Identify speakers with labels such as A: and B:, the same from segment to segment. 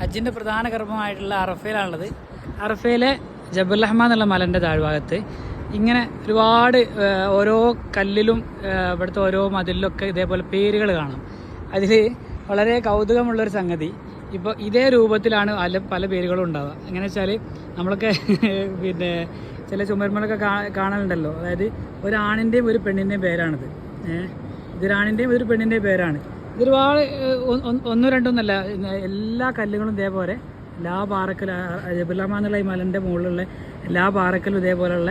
A: ഹജ്ജിന്റെ പ്രധാന കർമ്മമായിട്ടുള്ള അറഫയിലാണുള്ളത്. അറഫയിലെ ജബുൽ റഹ്മാൻ എന്നുള്ള മലന്റെ താഴ്ഭാഗത്ത് ഇങ്ങനെ ഒരുപാട് ഓരോ കല്ലിലും ഇവിടുത്തെ ഓരോ മതിലിലൊക്കെ ഇതേപോലെ പേരുകൾ കാണാം. അതിൽ വളരെ കൗതുകമുള്ളൊരു സംഗതി ഇപ്പോൾ ഇതേ രൂപത്തിലാണ് പല പല പേരുകളും ഉണ്ടാവുക. എങ്ങനെ വെച്ചാൽ നമ്മളൊക്കെ പിന്നെ ചില ചുമരുമലൊക്കെ കാ കാണലുണ്ടല്ലോ. അതായത് ഒരാണിന്റെയും ഒരു പെണ്ണിന്റെയും പേരാണിത്. ഏഹ് ഇതൊരാണിന്റെയും ഒരു പെണ്ണിന്റെയും പേരാണ്. ഇതൊരുപാട് ഒന്നും രണ്ടൊന്നല്ല എല്ലാ കല്ലുകളും ഇതേപോലെ എല്ലാ പാറക്കലും ജബുലാമ എന്നുള്ള ഈ മലന്റെ മുകളിലുള്ള എല്ലാ പാറക്കലും ഇതേപോലെയുള്ള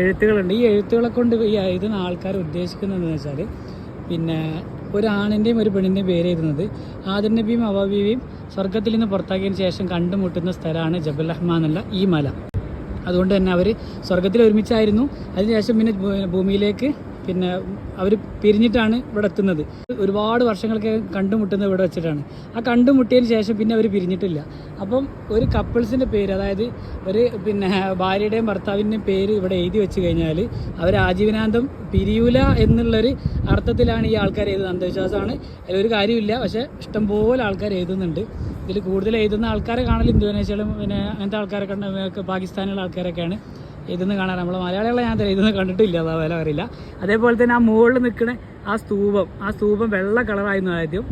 A: എഴുത്തുകളുണ്ട്. ഈ എഴുത്തുകളെ കൊണ്ട് ഈ എഴുതുന്ന ആൾക്കാർ ഉദ്ദേശിക്കുന്നതെന്ന് വെച്ചാൽ പിന്നെ ഒരാണിന്റെയും ഒരു പെണ്ണിന്റെയും പേര് എഴുതുന്നത് ആദർ നബിയും സ്വർഗത്തിൽ നിന്ന് പുറത്താക്കിയതിന് ശേഷം കണ്ടുമുട്ടുന്ന സ്ഥലമാണ് ജബൽ റഹ്മാൻ എന്നുള്ള ഈ മല. അതുകൊണ്ട് തന്നെ അവർ സ്വർഗത്തിൽ ഒരുമിച്ചായിരുന്നു. അതിനുശേഷം പിന്നെ ഭൂമിയിലേക്ക് പിന്നെ അവർ പിരിഞ്ഞിട്ടാണ് ഇവിടെ എത്തുന്നത്. ഒരുപാട് വർഷങ്ങൾക്ക് കണ്ടുമുട്ടുന്നത് ഇവിടെ വെച്ചിട്ടാണ്. ആ കണ്ടുമുട്ടിയതിന് ശേഷം പിന്നെ അവർ പിരിഞ്ഞിട്ടില്ല. അപ്പം ഒരു കപ്പിൾസിന്റെ പേര് അതായത് ഒരു പിന്നെ ഭാര്യയുടെയും ഭർത്താവിന്റെയും പേര് ഇവിടെ എഴുതി വെച്ച് കഴിഞ്ഞാൽ അവർ ആജീവനാന്തം പിരിയൂല എന്നുള്ളൊരു അർത്ഥത്തിലാണ് ഈ ആൾക്കാർ എഴുതുന്നത്. അന്ധവിശ്വാസമാണ്. അതിലൊരു കാര്യമില്ല പക്ഷേ ഇഷ്ടംപോലെ ആൾക്കാർ എഴുതുന്നുണ്ട്. ഇതിൽ കൂടുതൽ എഴുതുന്ന ആൾക്കാരെ കാണൽ ഇന്തോനേഷ്യയിലും പിന്നെ അങ്ങനത്തെ ആൾക്കാരൊക്കെ പാകിസ്ഥാനിലുള്ള ആൾക്കാരൊക്കെയാണ് എഴുതുന്നത് കാണാൻ. നമ്മൾ മലയാളികളെ ഞാൻ എഴുതുന്നത് കണ്ടിട്ടില്ല അതാ വില അറിയില്ല. അതേപോലെ തന്നെ ആ മുകളിൽ നിൽക്കുന്ന ആ സ്തൂപം ആ സ്തൂപം വെള്ള കളറായിരുന്നു ആദ്യം.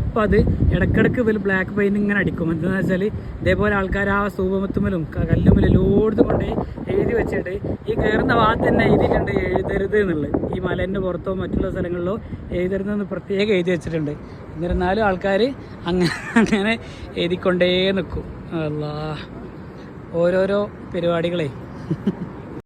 A: ഇപ്പം അത് ഇടക്കിടക്ക് ഇവർ ബ്ലാക്ക് പെയിന്റ് ഇങ്ങനെ അടിക്കും. എന്താണെന്ന് വെച്ചാൽ ഇതേപോലെ ആൾക്കാർ ആ സ്തൂപമത്തുമ്മലും കല്ലുമലും എല്ലായിടത്തും കൊണ്ട് എഴുതി വെച്ചിട്ട് ഈ കയറുന്ന ഭാഗത്ത് തന്നെ എഴുതിയിട്ടുണ്ട് എഴുതരുത് എന്നുള്ളത്. ഈ മലേന്റെ പുറത്തോ മറ്റുള്ള സ്ഥലങ്ങളിലോ എഴുതരുതെന്ന് പ്രത്യേകം എഴുതി വെച്ചിട്ടുണ്ട്. എന്നിരുന്നാലും ആൾക്കാർ അങ്ങനെ അങ്ങനെ എഴുതിക്കൊണ്ടേ നിൽക്കും. അല്ലാ ഓരോരോ പരിപാടികളെ.